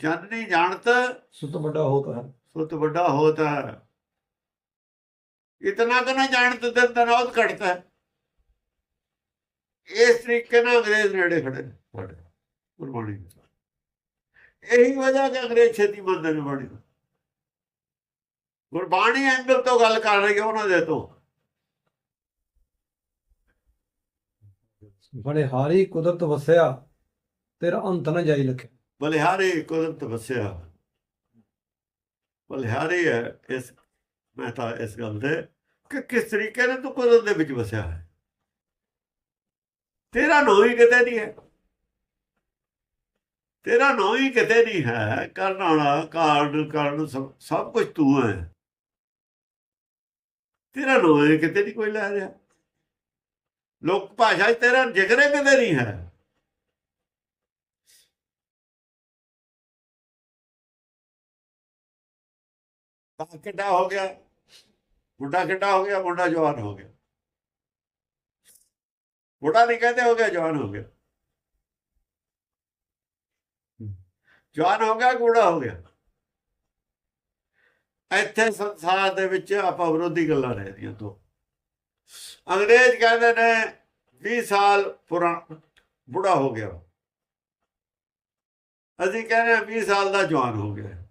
ਜਾਨਨੀ ਜਾਣਤ ਸੁਤ ਵੱਡਾ ਹੋਤਾ ਹੈ ਸੁਤ ਵੱਡਾ ਹੋਤਾ ਹੈ ਇਤਨਾ ਤਾਂ ਨਾ ਜਾਣਤ ਦਿਨ ਤਨੌਤ ਘਟਦਾ ਇਸ ਤਰੀਕੇ ਨਾਲ ਅੰਗਰੇਜ਼ ਨੇੜੇ ਖੜੇ ਸਾਡੇ ਗੁਰਬਾਣੀ ਇਹੀ ਵਜ੍ਹਾ ਕਿ ਅੰਗਰੇਜ਼ ਛੇਤੀ ਬੰਦੇ ਨੇ ਬੜੀ ਗੁਰਬਾਣੀ ਐਂਗਲ ਤੋਂ ਗੱਲ ਕਰ ਰਹੀ ਹੈ ਉਹਨਾਂ ਦੇ ਤੋਂ। ਬੜੇ ਹਾਰੀ ਕੁਦਰਤ ਵਸਿਆ ਤੇਰਾ ਅੰਤ ਨਾ ਜਾਈ ਲਖਿਆ ਬਲਿਹਾਰੀ ਕੁਦਰਤ ਵਸਿਆ ਬਲਿਹਾਰੀ ਹੈ, ਇਸ ਮੈਂ ਤਾਂ ਇਸ ਗੱਲ ਦੇ ਕਿ ਕਿਸ ਤਰੀਕੇ ਨਾਲ ਤੂੰ ਕੁਦਰਤ ਦੇ ਵਿੱਚ ਵਸਿਆ ਹੈ? ਤੇਰਾ ਨਾਂ ਹੀ ਕਿਤੇ ਨਹੀਂ ਹੈ। ਤੇਰਾ ਨਾਂ ਹੀ ਕਿਤੇ ਨਹੀਂ ਹੈ। ਕਰਨ ਵਾਲਾ, ਕਾਰਨ ਕਰਨ ਸਭ ਸਭ ਕੁਝ ਤੂੰ ਹੈ। ਤੇਰਾ ਨਾਂ ਹੀ ਕਿਤੇ ਨਹੀਂ ਕੋਈ ਲੈ ਰਿਹਾ। ਲੋਕ ਭਾਸ਼ਾ ਤੇਰਾ ਜ਼ਿਕਰ ਹੀ ਕਿਤੇ ਨਹੀਂ ਹੈ। ਤਾਂ ਕਿੱਡਾ ਹੋ ਗਿਆ, ਬੁੱਢਾ ਕਿੱਡਾ ਹੋ ਗਿਆ ਮੁੰਡਾ ਜਵਾਨ ਹੋ ਗਿਆ। ਬੁੱਢਾ ਨਹੀਂ ਕਹਿੰਦੇ ਹੋ ਗਿਆ, ਜਵਾਨ ਹੋ ਗਿਆ। ਜਵਾਨ ਹੋ ਗਿਆ ਬੁੱਢਾ ਹੋ ਗਿਆ। ਇੱਥੇ ਸੰਸਾਰ ਦੇ ਵਿੱਚ ਆਪਾਂ ਵਿਰੋਧੀ ਗੱਲਾਂ ਰਹਿੰਦੀਆਂ ਤੋਂ ਅੰਗਰੇਜ਼ ਕਹਿੰਦੇ ਨੇ 20 ਸਾਲ ਪੁਰਾਣਾ, ਬੁੱਢਾ ਹੋ ਗਿਆ। ਅਸੀਂ ਕਹਿੰਦੇ ਹਾਂ 20 ਸਾਲ ਦਾ ਜਵਾਨ ਹੋ ਗਿਆ।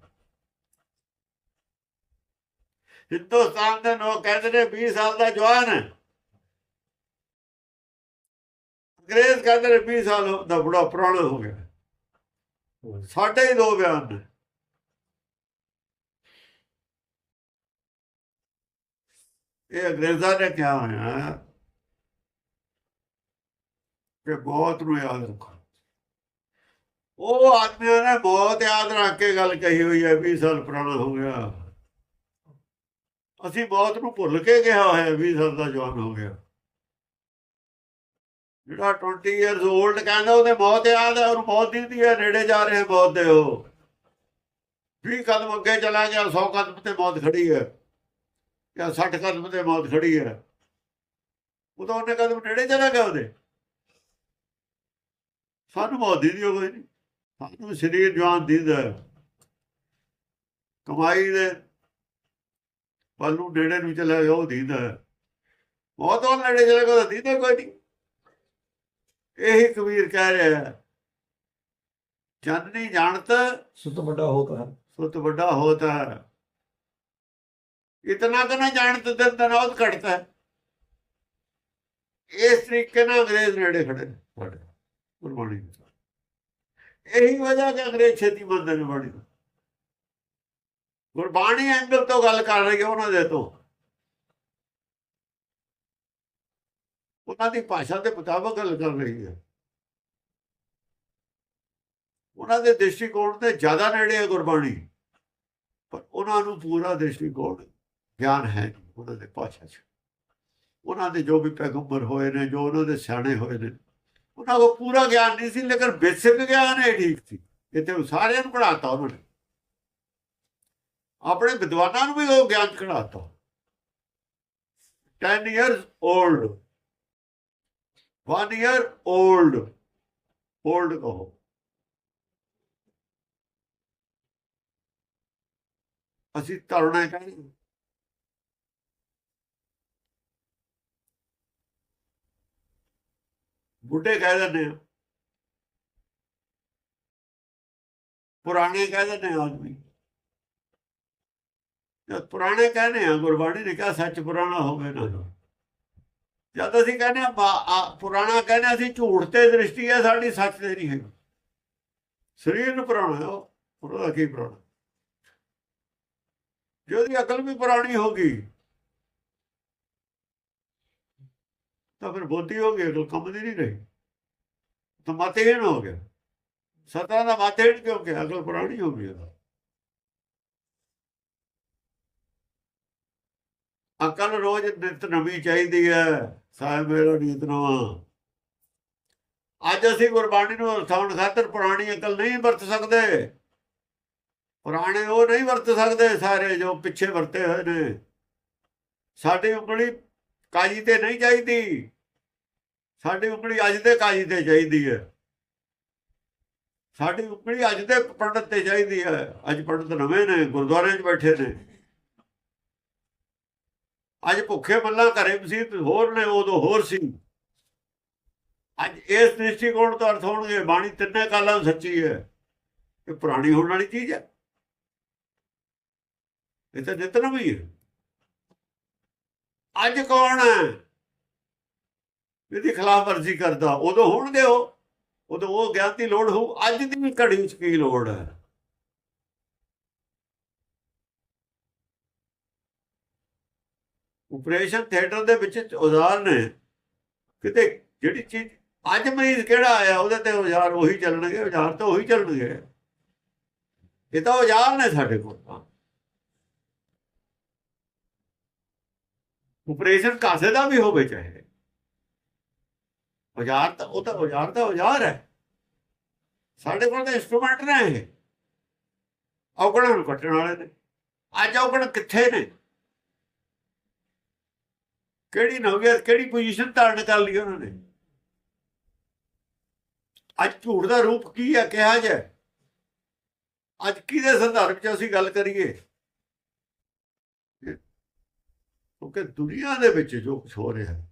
ਹਿੰਦੁਸਤਾਨ ਦੇ ਲੋਕ ਕਹਿੰਦੇ ਨੇ 20 ਸਾਲ ਦਾ ਜਵਾਨ। ਹੈ ਅੰਗਰੇਜ਼ ਕਹਿੰਦੇ ਨੇ 20 ਸਾਲ ਦਾ ਬੁੜਾ ਪੁਰਾਣਾ ਹੋ ਗਿਆ। ਸਾਡੇ ਹੀ ਦੋ ਬਿਆਨ ਨੇ। ਇਹ ਅੰਗਰੇਜ਼ਾਂ ਨੇ ਕਿਹਾ ਹੋਇਆ ਕਿ ਬਹੁਤ ਨੂੰ ਯਾਦ ਰੱਖੋ। ਉਹ ਆਦਮੀਆਂ ਨੇ ਬਹੁਤ ਯਾਦ ਰੱਖ ਕੇ ਗੱਲ ਕਹੀ ਹੋਈ ਹੈ 20 ਸਾਲ ਪੁਰਾਣਾ ਹੋ ਗਿਆ। ਅਸੀਂ ਮੌਤ ਨੂੰ ਭੁੱਲ ਕੇ ਕਿਹਾ ਹੋਇਆ 20 ਸਾਲ ਦਾ ਜਵਾਨ ਹੋ ਗਿਆ। ਜਿਹੜਾ 20 ਇਅਰਸ 올ਡ ਕਹਿੰਦਾ ਉਹਦੇ ਮੌਤ ਯਾਦ ਹੈ, ਉਹਨੂੰ ਮੌਤ ਦਿਖਦੀ ਹੈ, ਨੇੜੇ ਜਾ ਰਹੇ ਮੌਤ ਦੇ ਉਹ। 20 ਕਦਮ ਅੱਗੇ ਚਲਾ ਗਿਆ 100 ਕਦਮ ਤੇ ਮੌਤ ਖੜੀ ਹੈ। ਜਾਂ 60 ਕਦਮ ਤੇ ਮੌਤ ਖੜੀ ਹੈ। ਉਹ ਤਾਂ ਉਹਨੇ ਕਦਮ ਨੇੜੇ ਚਲਾ ਗਿਆ ਉਹਦੇ। ਸਾਨੂੰ ਮੌਤ ਦੀ ਨਹੀਂ ਕੋਈ ਨਹੀਂ। ਸਾਨੂੰ ਸਰੀਰ ਜਵਾਨ ਦਿੰਦਾ ਕਮਾਈ ਦੇ ਪਲ ਨੂੰ ਡੇੜੇ ਨੂੰ ਚਲਾ ਗਿਆ ਉਹ ਦੀਦਾ ਬਹੁਤ ਉਹ ਨੇੜੇ ਚਲਾ ਗਿਆ ਦੀਦਾ ਕੋਈ ਨਹੀਂ। ਇਹੀ ਕਬੀਰ ਕਹਿ ਰਿਹਾ ਚੰਦ ਨਹੀਂ ਜਾਣਤਾ ਸੁਤ ਵੱਡਾ ਹੋਤਾ ਹੈ। ਸੁਤ ਵੱਡਾ ਹੋਤਾ ਹੈ। ਇਤਨਾ ਤਾਂ ਨਾ ਜਾਣਤ ਦਿਨ ਤਨੌਤ ਘਟਦਾ ਇਸ ਤਰੀਕੇ ਨਾਲ ਅੰਗਰੇਜ਼ ਨੇੜੇ ਖੜੇ ਨੇ। ਸਾਡੇ ਗੁਰਬਾਣੀ ਇਹੀ ਵਜ੍ਹਾ ਕਿ ਅੰਗਰੇਜ਼ ਛੇਤੀ ਬੰਦੇ ਨੇ ਬੜੀ ਗੁਰਬਾਣੀ ਐਂਗਲ ਤੋਂ ਗੱਲ ਕਰ ਰਹੀ ਹੈ ਉਹਨਾਂ ਦੇ ਤੋਂ। ਉਹਨਾਂ ਦੀ ਭਾਸ਼ਾ ਦੇ ਮੁਤਾਬਕ ਗੱਲ ਕਰ ਰਹੀ ਹੈ। ਉਹਨਾਂ ਦੇ ਦ੍ਰਿਸ਼ਟੀਕੋਣ ਤੇ ਜ਼ਿਆਦਾ ਨੇੜੇ ਹੈ ਗੁਰਬਾਣੀ, ਪਰ ਉਹਨਾਂ ਨੂੰ ਪੂਰਾ ਦ੍ਰਿਸ਼ਟੀਕੋਣ ਗਿਆਨ ਹੈ ਨਹੀਂ, ਉਹਨਾਂ ਦੇ ਭਾਸ਼ਾ 'ਚ। ਉਹਨਾਂ ਦੇ ਜੋ ਵੀ ਪੈਗੰਬਰ ਹੋਏ ਨੇ, ਜੋ ਉਹਨਾਂ ਦੇ ਸਿਆਣੇ ਹੋਏ ਨੇ, ਉਹਨਾਂ ਕੋਲ ਪੂਰਾ ਗਿਆਨ ਨਹੀਂ ਸੀ, ਲੇਕਿਨ ਬੇਸਿਕ ਗਿਆਨ ਹੈ ਠੀਕ ਸੀ। ਇੱਥੇ ਤੇ ਸਾਰਿਆਂ ਨੂੰ ਪੜਾਤਾ ਉਹਨਾਂ ਨੇ। ਆਪਣੇ ਵਿਦਵਾਨਾਂ ਨੂੰ ਵੀ ਉਹ ਗਿਆਨ ਖੜਾਤਾ 10 years old 1 year old old ਕਹੋ। ਅਸੀਂ ਤਰਣਾ ਕਹਿੰਦੇ ਬੁੱਢੇ ਕਹਿ ਦਿੰਦੇ ਆ। ਪੁਰਾਣੇ ਕਹਿ ਦਿੰਦੇ ਆਦਮੀ। ਜਦ ਪੁਰਾਣੇ ਕਹਿੰਦੇ ਆ, ਗੁਰਬਾਣੀ ਨੇ ਕਿਹਾ ਸੱਚ ਪੁਰਾਣਾ ਹੋਵੇ ਨਾ ਜਦ ਅਸੀਂ ਕਹਿੰਦੇ ਆ ਪੁਰਾਣਾ ਕਹਿੰਦੇ ਅਸੀਂ ਝੂਠ ਤੇ ਦ੍ਰਿਸ਼ਟੀ ਹੈ ਸਾਡੀ ਸੱਚ ਤੇ ਨਹੀਂ ਹੈ ਸਰੀਰ ਨੂੰ ਪੁਰਾਣਾ ਉਹਦਾ ਕੀ ਪੁਰਾਣਾ? ਜੇ ਉਹਦੀ ਅਕਲ ਵੀ ਪੁਰਾਣੀ ਹੋ ਗਈ, ਤਾਂ ਫਿਰ ਬੋਧੀ ਹੋ ਗਈ, ਅਕਲ ਕੰਮ ਦੀ ਨਹੀਂ ਰਹੀ। ਤਾਂ ਮਤਹੀਣ ਹੋ ਗਿਆ। ਸਤਾ ਦਾ ਮਤਹੀਣ ਕਿਉਂ ਕਿ ਅਕਲ ਪੁਰਾਣੀ ਹੋ ਗਈ ਉਹਦਾ। ਅਕਲ ਰੋਜ਼ ਨਿਤ ਨਵੀਂ ਚਾਹੀਦੀ ਹੈ। ਸਾਹਿਬ, ਮੇਰਾ ਨੀਤ ਨਵਾਂ। ਅੱਜ ਅਸੀਂ ਗੁਰਬਾਣੀ ਨੂੰ ਅਰਥਾਉਣ ਖਾਤਰ ਪੁਰਾਣੀ ਅਕਲ ਨਹੀਂ ਵਰਤ ਸਕਦੇ। ਪੁਰਾਣੇ ਉਹ ਨਹੀਂ ਵਰਤ ਸਕਦੇ ਸਾਰੇ ਜੋ ਪਿੱਛੇ ਵਰਤੇ ਹੋਏ ਨੇ। ਸਾਡੀ ਉਂਗਲੀ ਕਾਜੀ ਤੇ ਨਹੀਂ ਚਾਹੀਦੀ। ਸਾਡੀ ਉਂਗਲੀ ਅੱਜ ਦੇ ਕਾਜੀ ਤੇ ਚਾਹੀਦੀ ਹੈ। ਸਾਡੀ ਉਂਗਲੀ ਅੱਜ ਦੇ ਪੰਡਤ ਤੇ ਚਾਹੀਦੀ ਹੈ। ਅੱਜ ਪੰਡਤ ਨਵੇਂ ਨੇ ਗੁਰਦੁਆਰੇ 'ਚ ਬੈਠੇ ਨੇ। ਅੱਜ ਭੁੱਖੇ ਮੱਲਾ ਘਰੇ ਮਸੀਤ ਹੋਰ ਨੇ ਉਦੋਂ ਹੋਰ ਸੀ। ਅੱਜ ਇਸ ਦ੍ਰਿਸ਼ਟੀਕੋਣ ਤੋਂ ਅਰਥ ਹੋਣਗੇ, ਬਾਣੀ ਤਿੰਨੇ ਕਾਲਾਂ ਸੱਚੀ ਹੈ। ਇਹ ਪੁਰਾਣੀ ਹੋਣ ਵਾਲੀ ਚੀਜ਼ ਹੈ। ਇਹ ਤਾਂ ਨਿਤਨਮ ਵੀ ਹੈ। ਅੱਜ ਕੌਣ ਹੈ? ਇਹਦੀ ਖਿਲਾਫ ਵਰਜ਼ੀ ਕਰਦਾ। ਉਦੋਂ ਹੋਣਗੇ ਉਹ। ਉਦੋਂ ਉਹ ਗਿਆਨ ਦੀ ਲੋੜ ਹੋਊ। ਅੱਜ ਦੀ ਵੀ ਘੜੀ ਚ ਕੀ ਲੋੜ ਹੈ? ਆਪਰੇਸ਼ਨ ਥੀਏਟਰ ਦੇ ਵਿੱਚ ਔਜ਼ਾਰ ਨੇ। ਕਿਤੇ ਜਿਹੜੀ ਚੀਜ਼ ਅੱਜ ਮਰੀਜ਼ ਕਿਹੜਾ ਆਇਆ, ਉਹਦੇ ਤੇ ਔਜ਼ਾਰ ਉਹੀ ਚੱਲਣਗੇ, ਔਜ਼ਾਰ ਤਾਂ ਉਹੀ ਚੱਲਣਗੇ। ਇਹ ਤਾਂ ਔਜ਼ਾਰ ਨੇ ਸਾਡੇ ਕੋਲ ਤਾਂ। ਆਪਰੇਸ਼ਨ ਕਾਸੇ ਦਾ ਵੀ ਹੋਵੇ ਚਾਹੇ। ਔਜ਼ਾਰ ਤਾਂ ਉਹ ਤਾਂ ਔਜ਼ਾਰ ਤਾਂ ਔਜ਼ਾਰ ਹੈ। ਸਾਡੇ ਕੋਲ ਤਾਂ ਇਨਸਟਰੂਮੈਂਟ ਨੇ ਇਹ। ਔਗਣਾਂ ਨੂੰ ਕੱਟਣ ਵਾਲੇ ਨੇ। ਅੱਜ ਔਗਣ ਕਿੱਥੇ ਨੇ? ਕਿਹੜੀ ਨਵੀਅਤ ਕਿਹੜੀ ਪੋਜੀਸ਼ਨ ਧਾਰਨ ਕਰ ਲਈ ਉਹਨਾਂ ਨੇ? ਅੱਜ ਝੂਠ ਦਾ ਰੂਪ ਕੀ ਹੈ, ਕਿਹਾ ਜਾ? ਅੱਜ ਕਿਹਦੇ ਸੰਦਰਭ ਚ ਅਸੀਂ ਗੱਲ ਕਰੀਏ? ਕਿਉਂਕਿ ਦੁਨੀਆ ਦੇ ਵਿੱਚ ਜੋ ਕੁਝ ਹੋ ਰਿਹਾ ਹੈ,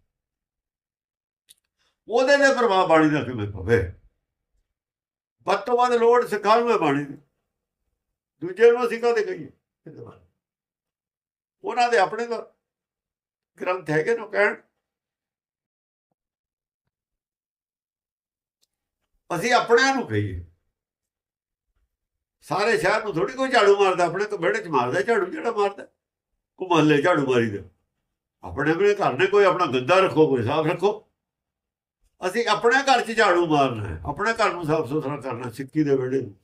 ਉਹਦੇ ਤੇ ਪ੍ਰਭਾਵ ਬਾਣੀ ਦਾ ਕਿਵੇਂ ਪਵੇ? ਵੱਧ ਤੋਂ ਵੱਧ ਲੋੜ ਸਿੱਖਾਂ ਨੂੰ ਹੈ ਬਾਣੀ ਦੀ। ਦੂਜੇ ਨੂੰ ਅਸੀਂ ਕਾਹਦੇ ਕਹੀਏ? ਉਹਨਾਂ ਦੇ ਆਪਣੇ ਤਾਂ ਗ੍ਰੰਥ ਹੈਗੇ ਨੂੰ ਕਹਿਣ? ਅਸੀਂ ਆਪਣਿਆਂ ਨੂੰ ਕਹੀਏ। ਸਾਰੇ ਸ਼ਹਿਰ ਨੂੰ ਥੋੜੀ ਕੋਈ ਝਾੜੂ ਮਾਰਦਾ, ਆਪਣੇ ਕੋ ਵਿਹੜੇ ਚ ਮਾਰਦਾ ਝਾੜੂ ਜਿਹੜਾ ਮਾਰਦਾ। ਕੋ ਮਹੱਲੇ ਝਾੜੂ ਮਾਰੀ ਦੇ। ਆਪਣੇ ਆਪਣੇ ਘਰ ਨੇ ਕੋਈ ਆਪਣਾ ਗੰਦਾ ਰੱਖੋ, ਕੋਈ ਸਾਫ਼ ਰੱਖੋ। ਅਸੀਂ ਆਪਣੇ ਘਰ 'ਚ ਝਾੜੂ ਮਾਰਨਾ ਹੈ। ਆਪਣੇ ਘਰ ਨੂੰ ਸਾਫ਼ ਸੁਥਰਾ ਕਰਨਾ ਸਿੱਕੀ ਦੇ ਵਿਹੜੇ ਨੂੰ।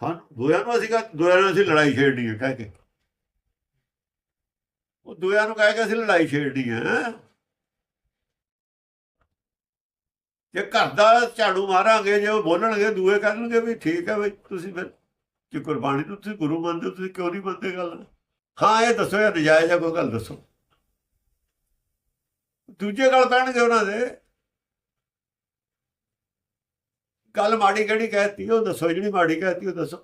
ਸਾਨੂੰ ਦੋਆਂ ਨੂੰ ਅਸੀਂ ਕਹ ਦੋਆਂ ਨੂੰ ਅਸੀਂ ਲੜਾਈ ਛੇੜਨੀ ਹੈ, ਕਹਿ ਕੇ। ਉਹ ਦੋਆਂ ਨੂੰ ਕਹਿ ਕੇ ਅਸੀਂ ਲੜਾਈ ਛੇੜਨੀ ਹੈ? ਜੇ ਘਰ ਦਾ ਝਾੜੂ ਮਾਰਾਂਗੇ ਜੇ ਉਹ ਬੋਲਣਗੇ ਦੂਏ ਕਹਿਣਗੇ ਵੀ ਠੀਕ ਹੈ ਬਈ ਤੁਸੀਂ ਫਿਰ ਜੇ ਕੁਰਬਾਨੀ ਨੂੰ ਤੁਸੀਂ ਗੁਰੂ ਮੰਨਦੇ ਹੋ, ਤੁਸੀਂ ਕਿਉਂ ਨਹੀਂ ਮੰਨਦੇ ਗੱਲ? ਹਾਂ ਇਹ ਦੱਸੋ ਇਹ ਨਜਾਇਜ਼ ਹੈ ਕੋਈ ਗੱਲ ਦੱਸੋ। ਦੂਜੇ ਗੱਲ ਪੈਣਗੇ ਉਹਨਾਂ ਦੇ। ਗੱਲ ਮਾੜੀ ਕਿਹੜੀ ਕਹਿਤੀ? ਉਹ ਦੱਸੋ ਜਿਹੜੀ ਮਾੜੀ ਕਹਿਤੀ ਉਹ ਦੱਸੋ।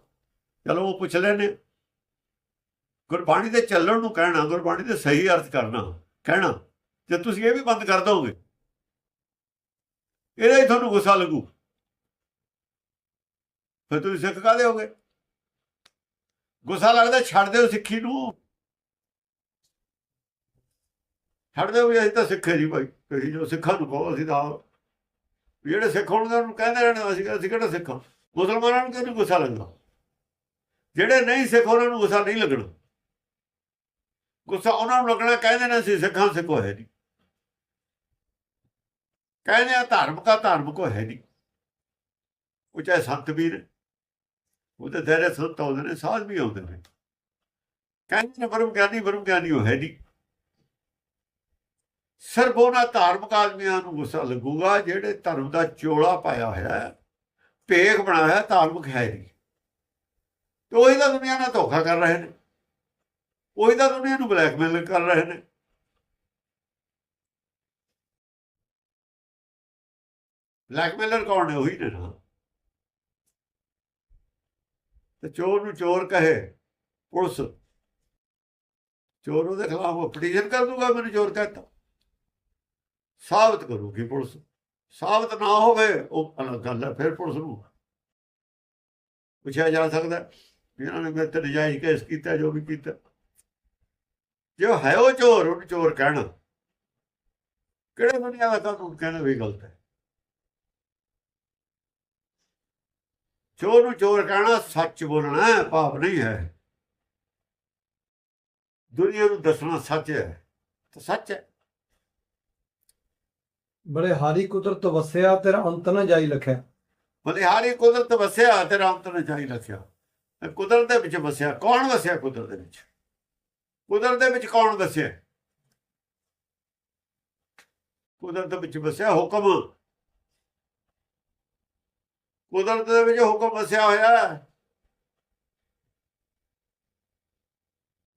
ਚਲੋ ਉਹ ਪੁੱਛ ਲੈਣੇ ਗੁਰਬਾਣੀ ਦੇ ਚੱਲਣ ਨੂੰ ਕਹਿਣਾ, ਗੁਰਬਾਣੀ ਦੇ ਸਹੀ ਅਰਥ ਕਰਨਾ, ਕਹਿਣਾ, ਜੇ ਤੁਸੀਂ ਇਹ ਵੀ ਬੰਦ ਕਰ ਦੋਗੇ, ਇਹਦਾ ਹੀ ਤੁਹਾਨੂੰ ਗੁੱਸਾ ਲੱਗੂ। ਫਿਰ ਤੁਸੀਂ ਸਿੱਖ ਕਾਹਦੇ ਹੋਗੇ? ਗੁੱਸਾ ਲੱਗਦਾ ਛੱਡ ਦਿਓ ਸਿੱਖੀ ਨੂੰ। ਛੱਡ ਦਿਓ ਵੀ ਅਸੀਂ ਤਾਂ ਸਿੱਖੇ ਜੀ ਭਾਈ ਤੁਸੀਂ ਜੋ ਸਿੱਖਾਂ ਨੂੰ ਕਹੋ, ਅਸੀਂ ਤਾਂ ਜਿਹੜੇ ਸਿੱਖ ਹੋਣਗੇ ਉਹਨੂੰ ਕਹਿੰਦੇ ਰਹਿਣਾ, ਅਸੀਂ ਅਸੀਂ ਕਿਹੜਾ ਸਿੱਖਾਂ ਮੁਸਲਮਾਨਾਂ ਨੂੰ ਕਿਉਂ ਗੁੱਸਾ ਲੱਗਦਾ? ਜਿਹੜੇ ਨਹੀਂ ਸਿੱਖ, ਉਹਨਾਂ ਨੂੰ ਗੁੱਸਾ ਨਹੀਂ ਲੱਗਣਾ। ਗੁੱਸਾ ਉਹਨਾਂ ਨੂੰ ਲੱਗਣਾ ਕਹਿੰਦੇ ਨੇ ਅਸੀਂ ਸਿੱਖਾਂ ਸਿੱਖ ਹੋਏ ਨਹੀਂ। ਕਹਿੰਦੇ ਆ ਧਾਰਮਿਕਾ ਧਾਰਮਿਕੋ ਹੈ ਨਹੀਂ। ਉਹ ਚਾਹੇ ਸੰਤ ਵੀ ਨੇ ਉਹਦੇ ਦਾਇਰੇ ਸੰਤ ਆਉਂਦੇ ਨੇ ਸਾਧ ਵੀ ਆਉਂਦੇ ਨੇ। ਕਹਿੰਦੇ ਨੇ ਬਰਮ ਗਿਆਨੀ ਬਰਮ ਗਿਆਨੀ ਉਹ ਹੈ ਨਹੀਂ। ਸਿਰਫ ਉਹਨਾਂ ਧਾਰਮਿਕ ਆਦਮੀਆਂ ਨੂੰ ਗੁੱਸਾ ਲੱਗੂਗਾ ਜਿਹੜੇ ਧਰਮ ਦਾ ਚੋਲਾ ਪਾਇਆ ਹੋਇਆ ਹੈ ਭੇਖ ਬਣਾਇਆ ਹੈ, ਧਾਰਮਿਕ ਹੈ ਨਹੀਂ। ਤੇ ਉਹੀ ਤਾਂ ਦੁਨੀਆ ਨਾਲ ਧੋਖਾ ਕਰ ਰਹੇ ਨੇ। ਉਹੀ ਤਾਂ ਦੁਨੀਆ ਨੂੰ ਬਲੈਕਮੇਲ ਕਰ ਰਹੇ ਨੇ। ਬਲੈਕਮੇਲਰ ਕੌਣ ਨੇ? ਉਹੀ ਨੇ ਨਾ। ਤੇ ਚੋਰ ਨੂੰ ਚੋਰ ਕਹੇ, ਪੁਲਿਸ। ਚੋਰ ਉਹਦੇ ਖਿਲਾਫ ਪਟੀਸ਼ਨ ਕਰ ਦੂਗਾ, ਮੈਨੂੰ ਚੋਰ ਕਹਤਾ ਸਾਬਤ ਕਰੂਗੀ ਪੁਲਿਸ। ਸਾਬਤ ਨਾ ਹੋਵੇ, ਉਹ ਅਲੱਗ ਗੱਲ ਹੈ, ਫਿਰ ਪੁਲਿਸ ਨੂੰ ਪੁੱਛਿਆ ਜਾ ਸਕਦਾ ਵੀ ਇਹਨਾਂ ਨੇ ਮੇਰੇ ਤੇ ਨਜਾਇਜ਼ ਕੇਸ ਕੀਤਾ, ਜੋ ਵੀ ਕੀਤਾ। ਜੇ ਹੈ ਉਹ ਚੋਰ ਉਹਨੂੰ ਚੋਰ ਕਹਿਣਾ। ਕਿਹੜੇ ਦੁਨੀਆ ਦਾ ਕਾਨੂੰਨ ਕਹਿਣਾ ਵੀ ਗਲਤ ਹੈ? ਚੋਰ ਨੂੰ ਚੋਰ ਕਹਿਣਾ ਸੱਚ ਬੋਲਣਾ ਪਾਪ ਨਹੀਂ ਹੈ। ਦੁਨੀਆ ਨੂੰ ਦੱਸਣਾ ਸੱਚ ਹੈ ਤਾਂ ਸੱਚ ਹੈ। ਬੜੇ ਹਾਰੀ ਕੁਦਰਤ ਵਸਿਆ ਤੇਰਾ ਅੰਤ ਨਾ ਜਾਈ ਲਖਿਆ। ਬਲਿਹਾਰੀ ਕੁਦਰਤ ਵਸਿਆ ਤੇ ਰਾਮ ਤੇ ਚਾਹੀ ਰੱਖਿਆ ਇਹ ਕੁਦਰਤ ਦੇ ਵਿੱਚ ਵਸਿਆ ਕੌਣ ਵਸਿਆ ਕੁਦਰਤ ਦੇ ਵਿੱਚ? ਕੁਦਰਤ ਦੇ ਵਿੱਚ ਕੌਣ ਵਸਿਆ ਕੁਦਰਤ ਦੇ ਵਿੱਚ ਵਸਿਆ ਹੁਕਮ। ਕੁਦਰਤ ਦੇ ਵਿੱਚ ਹੁਕਮ ਵਸਿਆ ਹੋਇਆ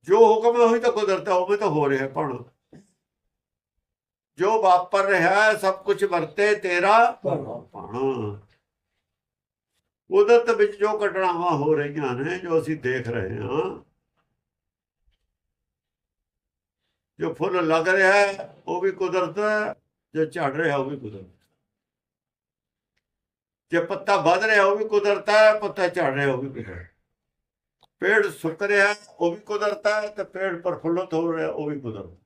ਜੋ ਹੁਕਮ ਹੈ ਤਾਂ ਕੁਦਰਤ ਹੈ ਉਹ ਤਾਂ ਹੋ ਰਿਹਾ ਭਾਣ। ਜੋ ਵਾਪਰ ਰਿਹਾ ਸਭ ਕੁਝ ਵਰਤੇ ਤੇਰਾ ਭਾਣਾ। ਕੁਦਰਤ ਵਿੱਚ ਜੋ ਘਟਨਾਵਾਂ ਹੋ ਰਹੀਆਂ ਨੇ, ਜੋ ਅਸੀਂ ਦੇਖ ਰਹੇ ਹਾਂ ਜੋ ਫੁੱਲ ਲੱਗ ਰਿਹਾ ਹੈ, ਉਹ ਵੀ ਕੁਦਰਤ ਹੈ, ਜੋ ਝੜ ਰਿਹਾ ਉਹ ਵੀ ਕੁਦਰਤ ਜੇ ਪੱਤਾ ਵੱਧ ਰਿਹਾ, ਉਹ ਵੀ ਕੁਦਰਤ ਹੈ, ਪੱਤਾ ਝੜ ਰਿਹਾ, ਉਹ ਵੀ ਕੁਦਰਤ ਪੇੜ ਸੁੱਕ ਰਿਹਾ, ਉਹ ਵੀ ਕੁਦਰਤ ਹੈ, ਤੇ ਪੇੜ ਪ੍ਰਫੁੱਲਤ ਹੋ ਰਿਹਾ, ਉਹ ਵੀ ਕੁਦਰਤ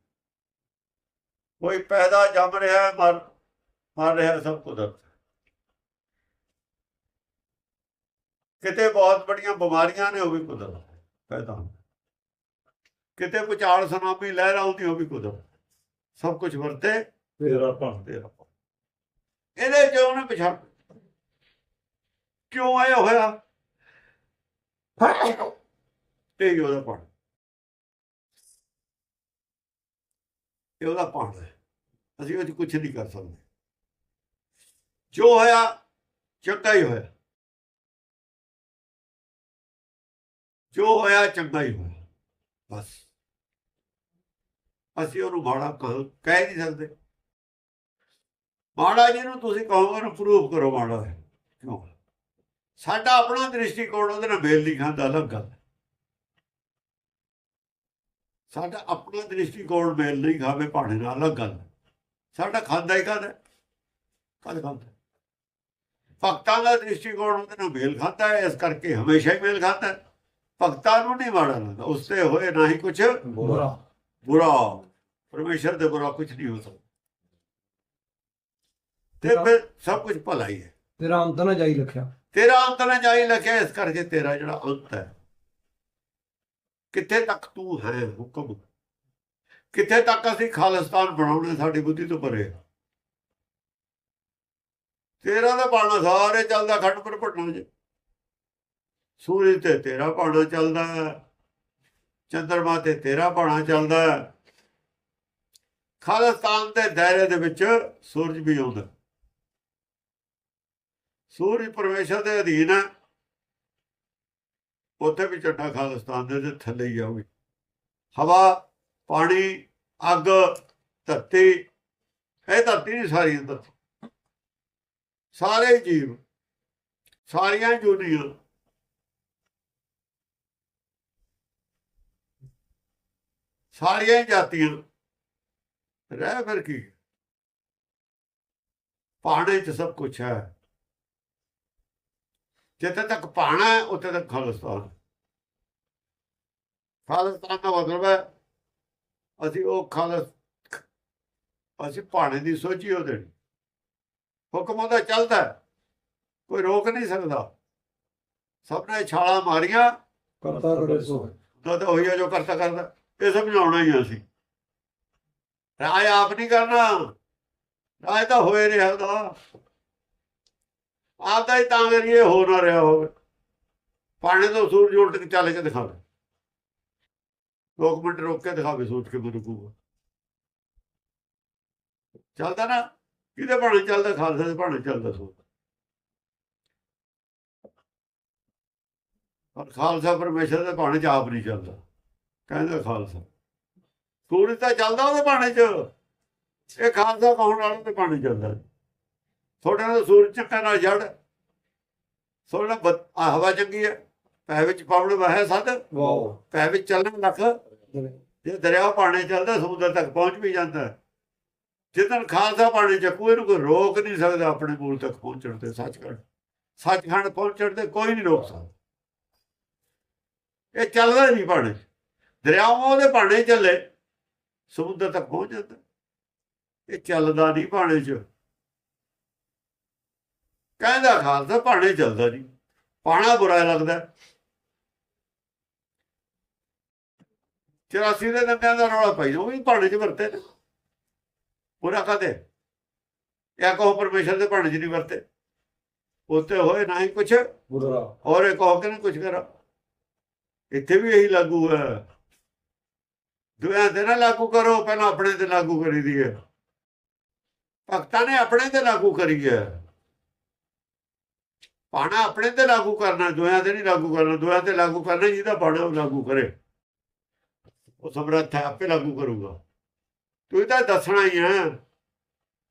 ਕੋਈ ਪੈਦਾ ਜੰਮ ਰਿਹਾ, ਮਰ ਮਰ ਰਿਹਾ, ਸਭ ਕੁਦਰਤ ਕਿਤੇ ਬਹੁਤ ਬੜੀਆਂ ਬਿਮਾਰੀਆਂ ਨੇ, ਉਹ ਵੀ ਕੁਦਰਤ ਪੈਦਾ ਹੁੰਦੀਆਂ। ਕਿਤੇ ਭੁਚਾਲ ਸੁਨਾਮੀ ਲਹਿਰ ਆਉਂਦੀ ਉਹ ਵੀ ਕੁਦਰਤ। ਸਭ ਕੁਝ ਵਰਤੇ ਤੇਰਾ ਭਾਂ ਤੇਰਾ। ਇਹਦੇ ਚ ਉਹਨੇ ਪਛਾਣ ਕਿਉਂ ਆਇਆ ਹੋਇਆ? ਤੇ ਹੀ ਉਹਦਾ ਪੜ ਇਹ ਉਹਦਾ ਹੈ। ਅਸੀਂ ਉਹ 'ਚ ਕੁਝ ਨਹੀਂ ਕਰ ਸਕਦੇ। ਜੋ ਹੋਇਆ ਚੰਗਾ ਹੀ ਹੋਇਆ। ਜੋ ਹੋਇਆ ਚੰਗਾ ਹੀ ਹੋਇਆ। ਬਸ। ਅਸੀਂ ਉਹਨੂੰ ਮਾੜਾ ਕਹ- ਨਹੀਂ ਸਕਦੇ। ਮਾੜਾ ਜਿਹਨੂੰ ਤੁਸੀਂ ਕਹੋਗੇ ਉਹਨੂੰ ਪ੍ਰੂਫ ਕਰੋ ਮਾੜਾ ਹੈ ਕਿਉਂ? ਸਾਡਾ ਆਪਣਾ ਦ੍ਰਿਸ਼ਟੀਕੋਣ ਉਹਦੇ ਨਾਲ ਮੇਲ ਨਹੀਂ ਖਾਂਦਾ ਅਲੱਗ ਗੱਲ। ਸਾਡਾ ਆਪਣਾ ਦ੍ਰਿਸ਼ਟੀਕੋਣ ਮੇਲ ਨਹੀਂ ਖਾਵੇ ਭਾਣੇ ਨਾਲ ਅਲੱਗ ਗੱਲ। ਸਾਡਾ ਖਾਂਦਾ ਹੀ ਖਾਂਦਾ ਕਦ ਖਾਂਦਾ ਭਗਤਾਂ ਦਾ ਦ੍ਰਿਸ਼ਟੀਕੋਣ ਉਹਦੇ ਨਾਲ ਮੇਲ ਖਾਂਦਾ ਹੈ ਇਸ ਕਰਕੇ ਹਮੇਸ਼ਾ ਹੀ ਮੇਲ ਖਾਂਦਾ ਹੈ। ਭਗਤਾਂ ਨੂੰ ਨਹੀਂ ਮਾੜਾ ਲੱਗਦਾ। ਉਸ ਤੇ ਹੋਏ ਨਾ ਹੀ ਕੁਝ ਬੁਰਾ। ਬੁਰਾ। ਪਰਮੇਸ਼ਰ ਦੇ ਬੁਰਾ ਕੁਝ ਨਹੀਂ ਹੋ ਸਕਦਾ ਤੇ ਫਿਰ ਸਭ ਕੁਝ ਭਲਾ ਹੀ ਹੈ ਤੇਰਾ ਅੰਤ ਨਾ ਜਾਈ ਲਖਿਆ ਤੇਰਾ ਅੰਤ ਨਾ ਜਾਈ ਲਿਖਿਆ ਇਸ ਕਰਕੇ ਤੇਰਾ ਜਿਹੜਾ ਅੰਤ ਹੈ ਕਿੱਥੇ ਤੱਕ ਤੂੰ ਹੈ ਹੁਕਮ ਕਿੱਥੇ ਤੱਕ ਅਸੀਂ ਖਾਲਿਸਤਾਨ ਬਣਾਉਣੇ ਸਾਡੀ ਬੁੱਧੀ ਤੋਂ ਪਰੇ। ਤੇਰਾ ਦਾ ਬਾਣਾ ਸਾਰੇ ਚੱਲਦਾ ਖੰਡ ਪਰ ਪਟਨਾ ਚ ਸੂਰਜ ਤੇ ਤੇਰਾ ਬਾਣਾ ਚੱਲਦਾ। ਚੰਦਰਮਾ ਤੇ ਤੇਰਾ ਬਾਣਾ ਚੱਲਦਾ। ਖਾਲਿਸਤਾਨ ਦੇ ਦਾਇਰੇ ਦੇ ਵਿੱਚ ਸੂਰਜ ਵੀ ਆਉਂਦਾ। ਸੂਰਜ ਪਰਮੇਸ਼ਰ ਦੇ ਅਧੀਨ ਹੈ। ਉੱਥੇ ਵੀ ਚੱਡਾ ਖਾਲਿਸਤਾਨ ਦੇ ਥੱਲੇ ਹੀ ਆਉਗੀ ਹਵਾ, ਪਾਣੀ, ਅੱਗ, ਧਰਤੀ, ਇਹ ਧਰਤੀ ਨਹੀਂ ਸਾਰੀ ਧਰਤੀ ਸਾਰੇ ਜੀਵ, ਸਾਰੀਆਂ ਜੁਨੀਆਂ। ਸਾਰੀਆਂ ਜਾਤੀਆਂ। ਰਹਿ ਫਿਰ ਕੀ? ਪਾਣੇ ਚ ਸਭ ਕੁਝ ਹੈ। ਜਿੱਥੇ ਤੱਕ ਪਾਣਾ ਹੈ ਉੱਥੇ ਤੱਕ ਖਾਲਿਸਤਾਨ। ਖਾਲਿਸਤਾਨ ਦਾ ਮਤਲਬ ਹੈ ਅਸੀਂ ਉਹ ਖਾਲਸ ਅਸੀਂ ਪਾਣੇ ਦੀ ਸੋਚੀ ਉਹਦੇ। ਹੁਕਮ ਉਹਦਾ ਚੱਲਦਾ ਕੋਈ ਰੋਕ ਨਹੀਂ ਸਕਦਾ। ਸਭ ਨੇ ਛਾਲਾਂ ਮਾਰੀਆਂ। ਕਰਤਾ ਕਰੇ ਸੋ। ਤਾਂ ਤਾਂ ਉਹੀ ਹੈ ਜੋ ਕਰਤਾ ਕਰਦਾ ਇਹ ਸਮਝਾਉਣਾ ਹੀ ਅਸੀਂ। ਰਾਜ ਆਪ ਨਹੀਂ ਕਰਨਾ। ਰਾਜ ਤਾਂ ਹੋਏ ਰਿਹਾ ਉਹਦਾ ਆਪ ਦਾ ਹੀ ਤਾਂ ਕਰੀਏ ਹੋ ਨਾ ਰਿਹਾ ਹੋਵੇ। ਪਾਣੀ ਤੋਂ ਸੂਰਜ ਉਲਟ ਕੇ ਚੱਲ ਕੇ ਦਿਖਾਵੇ ਲੋਕ ਮਿੰਟ ਰੋਕ ਕੇ ਦਿਖਾਵੇ ਸੋਚ ਕੇ ਮੈਨੂੰ ਚੱਲਦਾ ਨਾ। ਕਿਹਦੇ ਭਾਣੇ ਚੱਲਦਾ? ਖਾਲਸਾ ਦੇ ਭਾਣੇ ਚੱਲਦਾ ਸੋਚ ਪਰ ਖਾਲਸਾ ਪਰਮੇਸ਼ਰ ਦੇ ਭਾਣੇ ਚ ਆਪ ਨਹੀਂ ਚੱਲਦਾ। ਕਹਿੰਦਾ ਖਾਲਸਾ। ਸੂਰਜ ਤਾਂ ਚੱਲਦਾ ਉਹਦੇ ਭਾਣੇ ਚ। ਇਹ ਖਾਲਸਾ ਕੌਣ ਵਾਲੇ ਦੇ ਭਾਣੇ ਚੱਲਦਾ ਤੁਹਾਡੇ ਨਾਲ ਸੂਰਜ ਚੱਕਾ ਨਾਲ ਜੜ ਆਹ ਹਵਾ ਚੰਗੀ ਹੈ। ਪੈ ਵਿੱਚ ਪਾਵਣ ਵਹਿ ਸਦ। ਵਾਓ। ਪੈ ਵਿੱਚ ਚੱਲਣ ਲੱਖ ਜੇ ਦਰਿਆ ਪਾਣੇ ਚੱਲਦਾ ਸਮੁੰਦਰ ਤੱਕ ਪਹੁੰਚ ਵੀ ਜਾਂਦਾ। ਜਿੱਦਣ ਖਾਲਸਾ ਪਾਣੇ ਚੱਕੂ ਇਹਨੂੰ ਕੋਈ ਰੋਕ ਨਹੀਂ ਸਕਦਾ ਆਪਣੇ ਮੂਲ ਤੱਕ ਪਹੁੰਚਣ ਤੇ ਸੱਚਖੰਡ। ਸੱਚਖੰਡ ਪਹੁੰਚਣ ਤੇ ਕੋਈ ਨਹੀਂ ਰੋਕ ਸਕਦਾ। ਇਹ ਚੱਲਦਾ ਨਹੀਂ ਪਾਣੇ। ਦਰਿਆਵਾਂ ਉਹਦੇ ਪਾਣੇ ਚੱਲੇ। ਸਮੁੰਦਰ ਤੱਕ ਪਹੁੰਚ ਜਾਂਦਾ। ਇਹ ਚੱਲਦਾ ਨਹੀਂ ਪਾਣੇ 'ਚ। ਕਹਿੰਦਾ ਖਾਲਸਾ ਪਾਣੇ ਚੱਲਦਾ ਨਹੀਂ। ਪਾਣਾ ਬੁਰਾ ਲੱਗਦਾ। 84 ਦੇ ਦੰਗਾਂ ਦਾ ਰੌਲਾ ਪਈ ਉਹ ਵੀ ਪਾਣੇ 'ਚ ਵਰਤੇ ਨੇ। ਪੂਰਾ ਕਦੇ ਇਹ ਕਹੋ ਪਰਮੇਸ਼ਰ ਦੇ ਭਾਣੇ 'ਚ ਨਹੀਂ ਵਰਤੇ। ਉੱਤੇ ਹੋਏ ਨਾ ਹੀ ਕੁਛ। ਬੁਰਾ। ਔਰ ਇਹ ਕਹੋ ਕਿ ਨਹੀਂ ਕੁਛ ਕਰਾ। ਇੱਥੇ ਵੀ ਇਹੀ ਲਾਗੂ ਹੈ। ਦੁਆ ਤੇ ਨਾ ਲਾਗੂ ਕਰੋ, ਪਹਿਲਾਂ ਆਪਣੇ ਤੇ ਲਾਗੂ ਕਰੀ ਦੀ ਹੈ। ਭਗਤਾਂ ਨੇ ਆਪਣੇ ਤੇ ਲਾਗੂ ਕਰੀ ਹੈ। ਪਾਣਾ ਆਪਣੇ ਤੇ ਲਾਗੂ ਕਰਨਾ, ਦੁਆ ਤੇ ਨਹੀਂ ਲਾਗੂ ਕਰਨਾ, ਦੁਆ ਤੇ ਲਾਗੂ ਕਰਨਾ, ਜਿਹਦਾ ਪਾਣਾ ਉਹ ਲਾਗੂ ਕਰੇ। ਉਹ ਸਮਰੱਥ ਹੈ, ਆਪੇ ਲਾਗੂ ਕਰੂਗਾ। ਤੂੰ ਤਾਂ ਦੱਸਣਾ ਹੀ ਹੈ।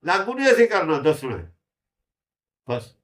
ਲਾਗੂ ਨਹੀਂ ਅਸੀਂ ਕਰਨਾ, ਦੱਸਣਾ ਬਸ।